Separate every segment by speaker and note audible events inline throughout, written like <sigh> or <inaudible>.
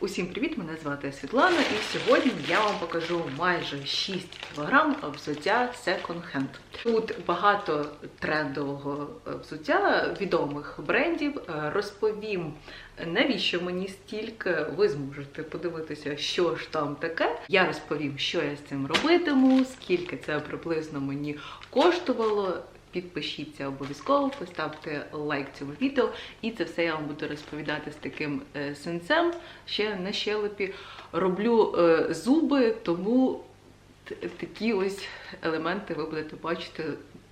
Speaker 1: Усім привіт! Мене звати Світлана, і сьогодні я вам покажу майже 6 кг взуття Hand. Тут багато трендового взуття відомих брендів. Розповім, навіщо мені стільки. Ви зможете подивитися, що ж там таке. Я розповім, що я з цим робитиму, скільки це приблизно мені коштувало. Підпишіться обов'язково, поставте лайк цьому відео, і це все я вам буду розповідати з таким е, синцем. Ще на щелепі роблю е, зуби, тому такі ось елементи ви будете бачити.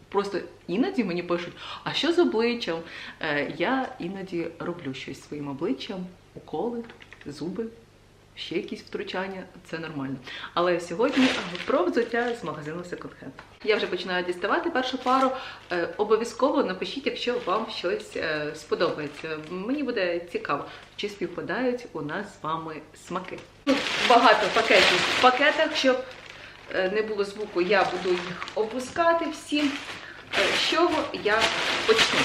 Speaker 1: Просто іноді мені пишуть, а що з обличчям? Е, я іноді роблю щось своїм обличчям, уколи, зуби ще якісь втручання, це нормально. Але сьогодні про взуття з магазину Second Hand. Я вже починаю діставати першу пару. Е, Обов'язково напишіть, якщо вам щось е, сподобається. Мені буде цікаво, чи співпадають у нас з вами смаки. Ну, багато пакетів в пакетах, щоб е, не було звуку, я буду їх опускати всі. З чого я почну?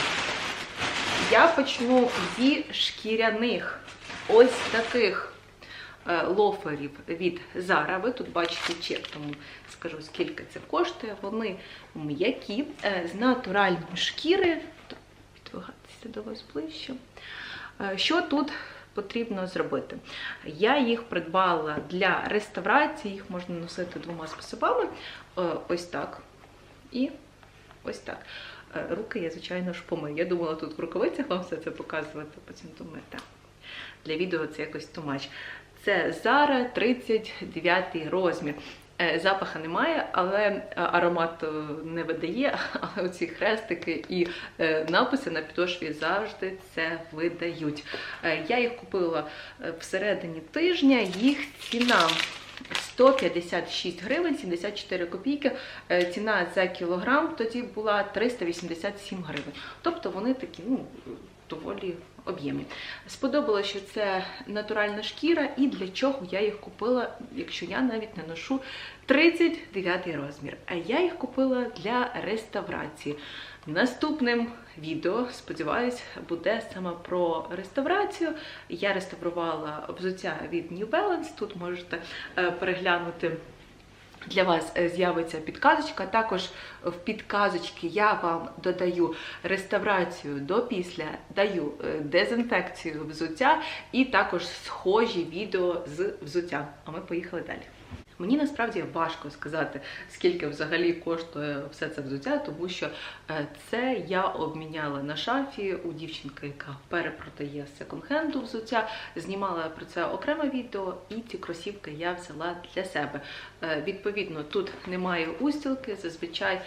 Speaker 1: Я почну зі шкіряних ось таких лоферів від Zara. Ви тут бачите чек, тому скажу, скільки це коштує. Вони м'які, е, з натуральної шкіри. Підвигатися до вас ближче. Е, Що тут потрібно зробити? Я їх придбала для реставрації, їх можна носити двома способами. Е, Ось так. І ось так. Е, Руки я, звичайно ж, помию. Я думала тут в рукавицях вам все це показувати, потім думаю, так. Для відео це якось тумач. Це Zara 39 розмір. Е, Запаха немає, але е, аромат е, не видає. <laughs> Але оці хрестики і написи на підошві завжди це видають. Я їх купила всередині тижня. Їх ціна 156 гривень 74 копійки. Ціна за кілограм тоді була 387 гривень. Тобто вони такі, ну, доволі об'ємні. Сподобалося, що це натуральна шкіра, і для чого я їх купила, якщо я навіть не ношу 39 розмір. А я їх купила для реставрації. Наступним відео, сподіваюсь, буде саме про реставрацію. Я реставрувала взуття від New Balance. Тут можете е, переглянути. Для вас е, з'явиться підказочка. Також в підказочці я вам додаю реставрацію до після, даю е, дезінфекцію взуття і також схожі відео з взуття. А ми поїхали далі. Мені насправді важко сказати, скільки взагалі коштує все це взуття, тому що е, це я обміняла на шафі у дівчинки, яка перепродає секонд-хенду взуття. Знімала про це окреме відео, і ці кросівки я взяла для себе. Е, Відповідно, тут немає устілки, зазвичай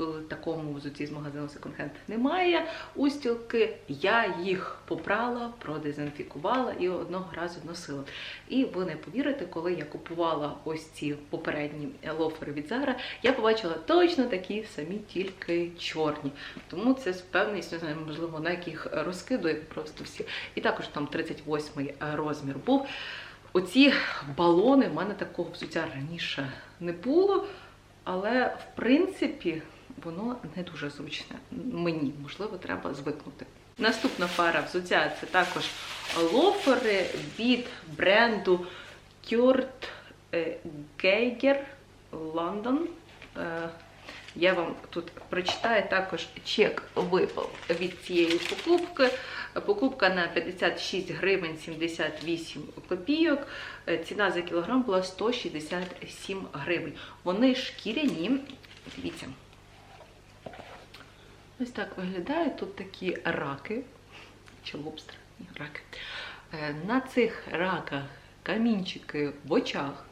Speaker 1: в такому взутті з магазину Hand немає устілки. Я їх попрала, продезінфікувала і одного разу носила. І ви не повірите, коли я купувала ось ці попередні лофери від Zara, я побачила точно такі самі, тільки чорні. Тому це з певністю, можливо, на яких розкидує просто всі. І також там 38 розмір був. Оці балони, в мене такого взуття раніше не було, але в принципі воно не дуже зручне. Мені, можливо, треба звикнути. Наступна пара взуття це також лофери від бренду Kurt е, Geiger London. Е, Я вам тут прочитаю також чек випав від цієї покупки. Покупка на 56 гривень 78 копійок. Е, Ціна за кілограм була 167 гривень. Вони шкіряні. Дивіться. Ось так виглядає. Тут такі раки. Чи лобстери? Ні, раки. Е, На цих раках камінчики в очах.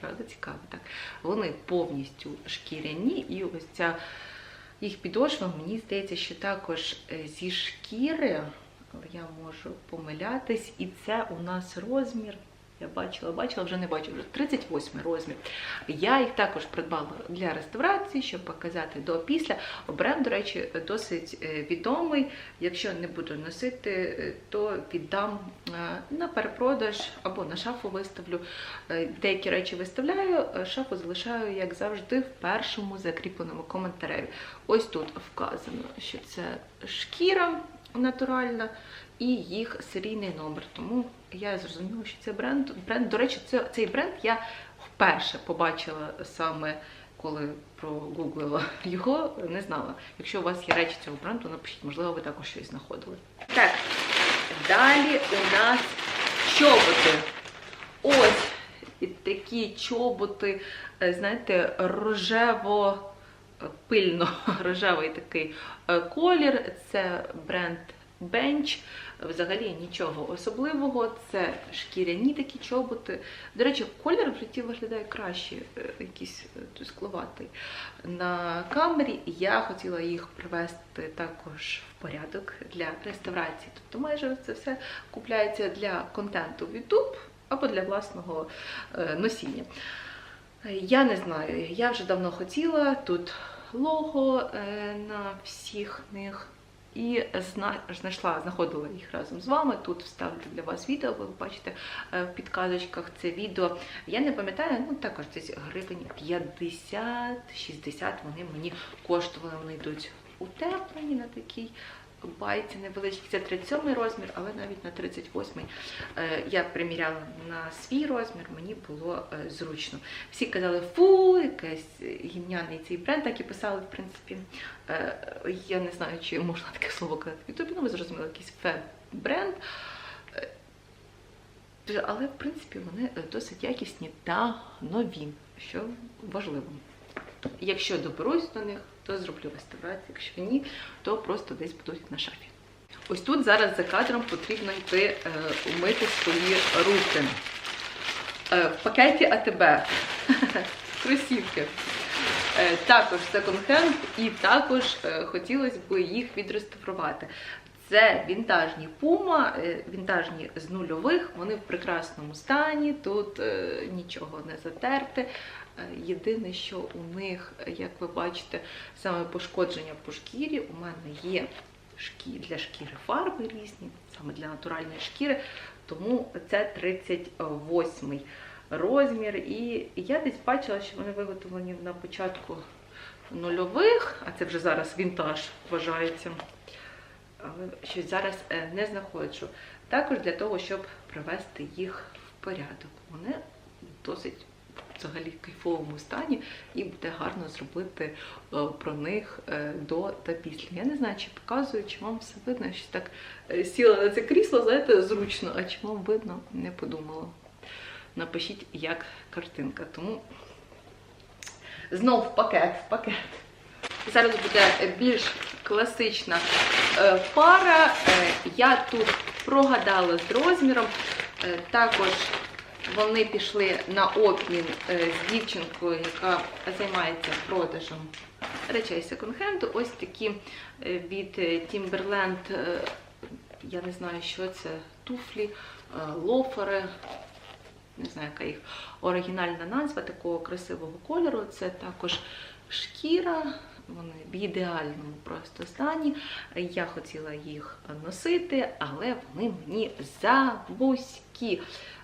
Speaker 1: Правда, цікаво, так? Вони повністю шкіряні, і ось ця їх підошва, мені здається, що також е, зі шкіри, але я можу помилятись, і це у нас розмір. Я бачила, бачила, вже не бачу, вже 38 розмір. Я їх також придбала для реставрації, щоб показати до після. Бренд, до речі, досить е, відомий. Якщо не буду носити, е, то віддам е, на перепродаж або на шафу виставлю. Деякі речі виставляю, шафу залишаю, як завжди, в першому закріпленому коментареві. Ось тут вказано, що це шкіра натуральна. і їх серійний номер. Тому я зрозуміла, що це бренд. бренд до речі, це, цей бренд я вперше побачила саме коли прогуглила <laughs> його, не знала. Якщо у вас є речі цього бренду, напишіть, можливо, ви також щось знаходили. Так, далі у нас чоботи. Ось такі чоботи, е, знаєте, рожево пильно <laughs> рожевий такий е, колір. Це бренд Bench. Взагалі нічого особливого. Це шкіряні такі чоботи. До речі, колір в житті виглядає краще, е, якийсь е, тускловатий. На камері я хотіла їх привести також в порядок для реставрації. Тобто майже це все купляється для контенту в YouTube або для власного носіння. Я не знаю, я вже давно хотіла тут лого е, на всіх них. І знайшла, знаходила їх разом з вами. Тут вставлю для вас відео, ви бачите е, в підказочках це відео. Я не пам'ятаю, ну також десь гривень 50-60 вони мені коштували. Вони йдуть утеплені на такій байці невеличкий. Це 37 розмір, але навіть на 38 е, я приміряла на свій розмір, мені було е, зручно. Всі казали, фу, якийсь гімняний цей бренд, так і писали, в принципі. Е, Я не знаю, чи можна таке слово казати в Ютубі, ну ви зрозуміли, якийсь феб-бренд. Але, в принципі, вони досить якісні та нові, що важливо. Якщо доберусь до них, то зроблю реставрацію. Якщо ні, то просто десь будуть на шафі. Ось тут зараз за кадром потрібно йти е, умити свої руки. Е, в пакеті АТБ. <laughs> Кросівки. Е, також секонд-хенд і також хотілося б їх відреставрувати. Це вінтажні пума, вінтажні з нульових, вони в прекрасному стані, тут нічого не затерте. Єдине, що у них, як ви бачите, саме пошкодження по шкірі. У мене є для шкіри фарби різні, саме для натуральної шкіри, тому це 38 розмір. І я десь бачила, що вони виготовлені на початку нульових, а це вже зараз вінтаж вважається. Але щось зараз е, не знаходжу. Також для того, щоб привести їх в порядок. Вони досить взагалі в кайфовому стані, і буде гарно зробити е, про них е, до та після. Я не знаю, чи показую, чи вам все видно. Щось так е, сіла на це крісло, знаєте, зручно, а чи вам видно, не подумала. Напишіть, як картинка. Тому знов пакет, пакет. Зараз буде більш класична пара. Я тут прогадала з розміром. Також вони пішли на обмін е, з дівчинкою, яка займається продажем речей секонд-хенду. Ось такі е, від е, Timberland, я не знаю, що це, туфлі, лофери. Не знаю, яка їх оригінальна назва такого красивого кольору. Це також шкіра, вони в ідеальному просто стані. Я хотіла їх носити, але вони мені завузькі.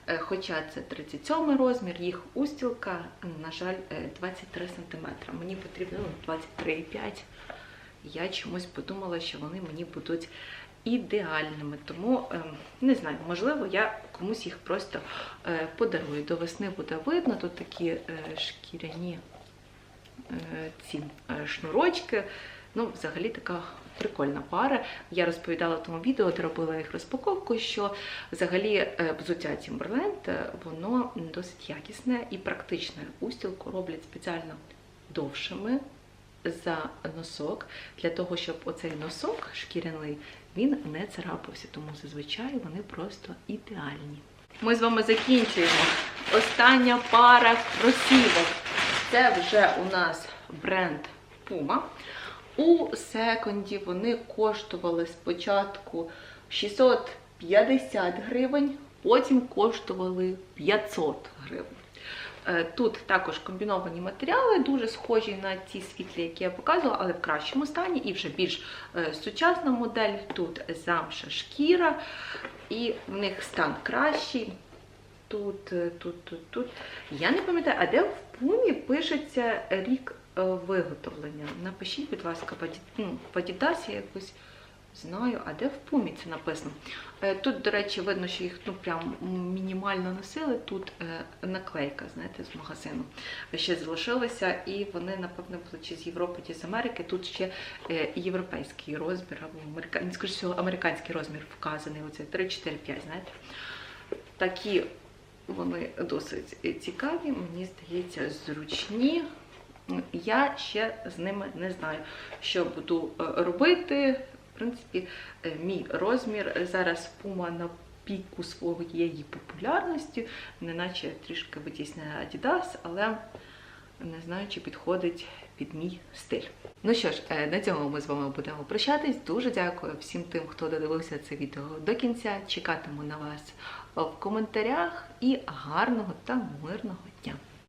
Speaker 1: Е, Хоча це 37 розмір, їх устілка, на жаль, е, 23 см. Мені потрібно ну, 23,5 Я чомусь подумала, що вони мені будуть ідеальними. Тому е, не знаю, можливо, я комусь їх просто е, подарую. До весни буде видно. Тут такі е, шкіряні е, ці е, шнурочки. Ну, взагалі така прикольна пара. Я розповідала в тому відео, де робила їх розпаковку, що взагалі е, взуття Timberland, е, воно досить якісне і практичне. Устілку роблять спеціально довшими за носок, для того, щоб оцей носок шкіряний він не царапався. Тому зазвичай вони просто ідеальні. Ми з вами закінчуємо. Остання пара кросівок. Це вже у нас бренд Puma. У секонді вони коштували спочатку 650 гривень, потім коштували 500 гривень. Е, Тут також комбіновані матеріали, дуже схожі на ті світлі, які я показувала, але в кращому стані і вже більш е, сучасна модель. Тут замша шкіра, і в них стан кращий. Тут, е, тут, тут, тут. Я не пам'ятаю, а де в пумі пишеться рік е, виготовлення? Напишіть, будь ласка, Аді- ну, я якось знаю, а де в пумі це написано? Е, Тут, до речі, видно, що їх ну прям мінімально носили. Тут наклейка, знаєте, з магазину ще залишилася, і вони, напевно, були чи з Європи, чи з Америки. Тут ще європейський розмір, або всього, американський розмір вказаний. Оце 3, 4, 5, знаєте. Такі вони досить цікаві, мені здається, зручні. Я ще з ними не знаю, що буду е, робити. В принципі, е, мій розмір зараз пума на піку своєї популярності, неначе трішки витісняє Adidas, але не знаю, чи підходить під мій стиль. Ну що ж, е, на цьому ми з вами будемо прощатись. Дуже дякую всім тим, хто додивився це відео до кінця. Чекатиму на вас в коментарях і гарного та мирного!